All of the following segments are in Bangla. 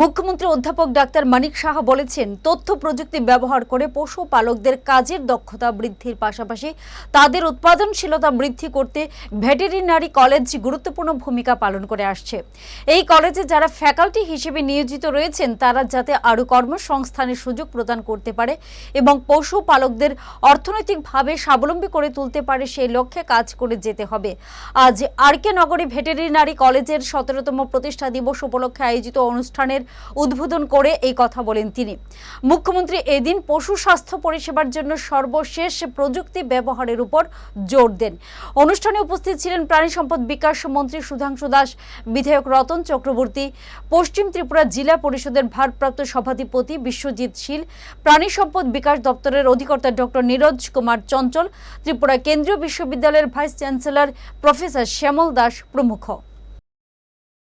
মুখ্যমন্ত্রী অধ্যাপক ডাক্তার মানিক সাহা বলেছেন, তথ্য প্রযুক্তি ব্যবহার করে পশুপালকদের কাজের দক্ষতা বৃদ্ধির পাশাপাশি তাদের উৎপাদনশীলতা বৃদ্ধি করতে ভেটেরিনারি কলেজ গুরুত্বপূর্ণ ভূমিকা পালন করে আসছে। এই কলেজে যারা ফ্যাকাল্টি হিসেবে নিয়োজিত রয়েছেন, তারা যাতে আরও কর্মসংস্থানের সুযোগ প্রদান করতে পারে এবং পশুপালকদের অর্থনৈতিকভাবে স্বাবলম্বী করে তুলতে পারে, সেই লক্ষ্যে কাজ করে যেতে হবে। আজ আর কে নগরী ভেটেরিনারি কলেজের সতেরোতম প্রতিষ্ঠা দিবস উপলক্ষে আয়োজিত অনুষ্ঠানের উদ্বোধন করে এই কথা বলেন তিনি। মুখ্যমন্ত্রী এদিন পশু স্বাস্থ্য পরিষেবার জন্য সর্বশেষ প্রযুক্তি ব্যবহারের উপর জোর দেন। অনুষ্ঠানে উপস্থিত ছিলেন প্রাণী সম্পদ বিকাশ মন্ত্রী সুধাংশু দাস, বিধায়ক রতন চক্রবর্তী, পশ্চিম ত্রিপুরা জেলা পরিষদের ভারপ্রাপ্ত সভাধিপতি বিশ্বজিৎ শীল, প্রাণী সম্পদ বিকাশ দপ্তরের অধিকর্তা ডক্টর নীরজ কুমার চঞ্চল, ত্রিপুরা কেন্দ্রীয় বিশ্ববিদ্যালয়ের vice chancellor professor Shyamal Das প্রমুখ।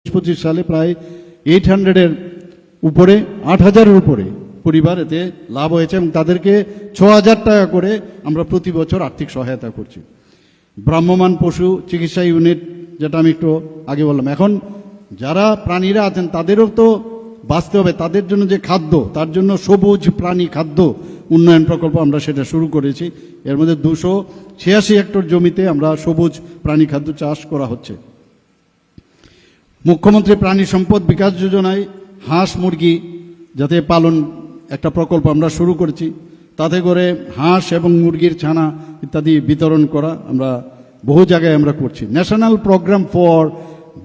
পঁচিশ সালে প্রায় এইট হান্ড্রেডের উপরে, আট হাজারের উপরে পরিবার এতে লাভ হয়েছে এবং তাদেরকে ছ হাজার টাকা করে আমরা প্রতি বছর আর্থিক সহায়তা করছি। ভ্রাম্যমান পশু চিকিৎসা ইউনিট, যেটা আমি একটু আগে বললাম। এখন যারা প্রাণীরা আছেন, তাদেরও তো বাঁচতে হবে। তাদের জন্য যে খাদ্য, তার জন্য সবুজ প্রাণী খাদ্য উন্নয়ন প্রকল্প আমরা সেটা শুরু করেছি। এর মধ্যে দুশো ছিয়াশি হেক্টর জমিতে আমরা সবুজ প্রাণী খাদ্য চাষ করা হচ্ছে। মুখ্যমন্ত্রী প্রাণী সম্পদ বিকাশ যোজনায় হাঁস মুরগি যাতে পালন একটা প্রকল্প আমরা শুরু করেছি, তাতে করে হাঁস এবং মুরগির ছানা ইত্যাদি বিতরণ করা আমরা বহু জায়গায় আমরা করছি। ন্যাশনাল প্রোগ্রাম ফর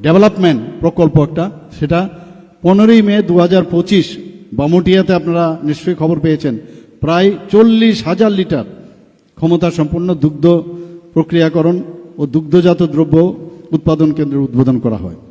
ডেভেলপমেন্ট প্রকল্প একটা, সেটা পনেরোই মে দু হাজার পঁচিশ বামুটিয়াতে আপনারা নিশ্চয়ই খবর পেয়েছেন। প্রায় চল্লিশ হাজার লিটার ক্ষমতা সম্পন্ন দুগ্ধ প্রক্রিয়াকরণ ও দুগ্ধজাত দ্রব্য উৎপাদন কেন্দ্রের উদ্বোধন করা হয়।